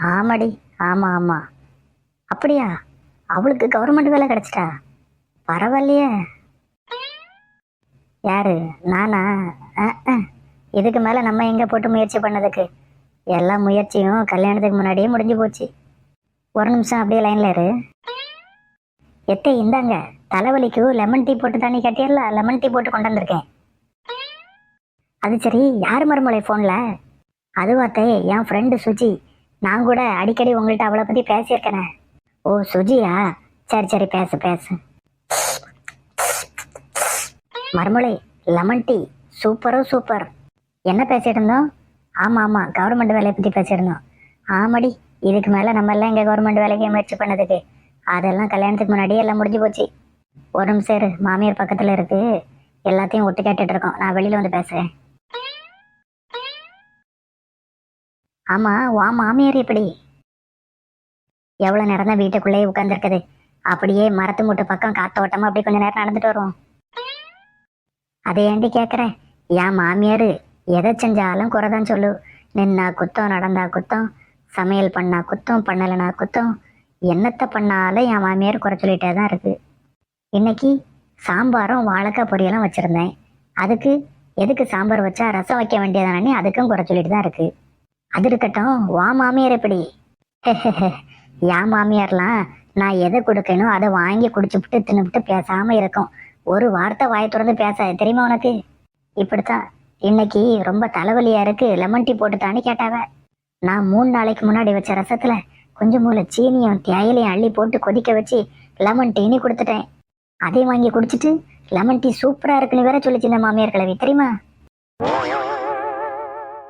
ஆமாடி ஆமாம் ஆமாம் அப்படியா? அவளுக்கு கவர்மெண்ட் வேலை கிடைச்சிட்டா? பரவாயில்லையே. யாரு? நானா? அஹ், இதுக்கு மேலே நம்ம எங்கே போட்டு முயற்சி பண்ணதுக்கு? எல்லா முயற்சியும் கல்யாணத்துக்கு முன்னாடியே முடிஞ்சு போச்சு. ஒரு நிமிஷம் அப்படியே லைனில் இரு. எத்தே இந்தாங்க. தலைவலிக்கு லெமன் டீ போட்டு தண்ணி கட்டியல லெமன் டீ போட்டு கொண்டு வந்திருக்கேன். அது சரி யார் மருமலை ஃபோனில் அதுவாத்தே என் ஃப்ரெண்டு சுஜி. நான் கூட அடிக்கடி உங்கள்கிட்ட அவளை பற்றி பேசியிருக்கேனே. ஓ சுஜியா? சரி சரி பேசு பேசு. மருமலை லெமன் டீ சூப்பரோ சூப்பர். என்ன பேசிட்டு இருந்தோம்? ஆமாம் ஆமாம் கவர்மெண்ட் வேலையை பற்றி பேசியிருந்தோம் ஆமாடி இதுக்கு மேலே நம்ம எல்லாம் இங்கே கவர்மெண்ட் வேலைக்கு முயற்சி பண்ணதுக்கு. அதெல்லாம் கல்யாணத்துக்கு முன்னாடியே எல்லாம் முடிஞ்சு போச்சு. ஒரு நிமிஷம் இரு மாமியார் பக்கத்தில் இருக்கு. எல்லாத்தையும் ஒட்டு கேட்டுட்ருக்கோம் நான் வெளியில் வந்து பேசுகிறேன் ஆமாம் வா மாமியார் எப்படி? எவ்வளோ நேரம் தான் வீட்டுக்குள்ளேயே உட்காந்துருக்குது அப்படியே மரத்து மூட்டு பக்கம் காத்தோட்டமா அப்படி கொஞ்ச நேரம் நடந்துட்டு வருவோம். அதை ஏண்டி கேட்குறேன் என் மாமியார் எதை செஞ்சாலும் குறைதான் சொல்லு. நின்னா குத்தம் நடந்தா குத்தம் சமையல் பண்ணா குத்தம் பண்ணலைனா குத்தம். என்னத்தை பண்ணாலும் என் மாமியார் குறை சொல்லிட்டே தான் இருக்கு. இன்னைக்கு சாம்பாரும் வாழைக்காய் பொரியலும் வச்சுருந்தேன். அதுக்கு எதுக்கு சாம்பார் வச்சா ரசம் வைக்க வேண்டியதானே அதுக்கும் குறை சொல்லிட்டு தான் இருக்கு. அது இருக்கட்டும் வா மாமியார் எப்படி? யா மாமியார்லாம் நான் எதை கொடுக்கணும் அதை வாங்கி குடிச்சுப்புட்டு தின்னுபிட்டு பேசாம இருக்கும். ஒரு வார்த்தை வாய திறந்து பேசாது தெரியுமா உனக்கு? இப்படித்தான். இன்னைக்கு ரொம்ப தலைவலியா இருக்கு லெமன் டீ போட்டு தானே கேட்டாவ. நான் மூணு நாளைக்கு முன்னாடி வச்ச ரசத்துல கொஞ்சம் மூல சீனியும் தேயிலையும் அள்ளி போட்டு கொதிக்க வச்சு லெமன் டீனி கொடுத்துட்டேன். அதையும் வாங்கி குடிச்சிட்டு லெமன் டீ சூப்பரா இருக்குன்னு வேற சொல்லிச்சு இந்த மாமியார் கிழவி தெரியுமா?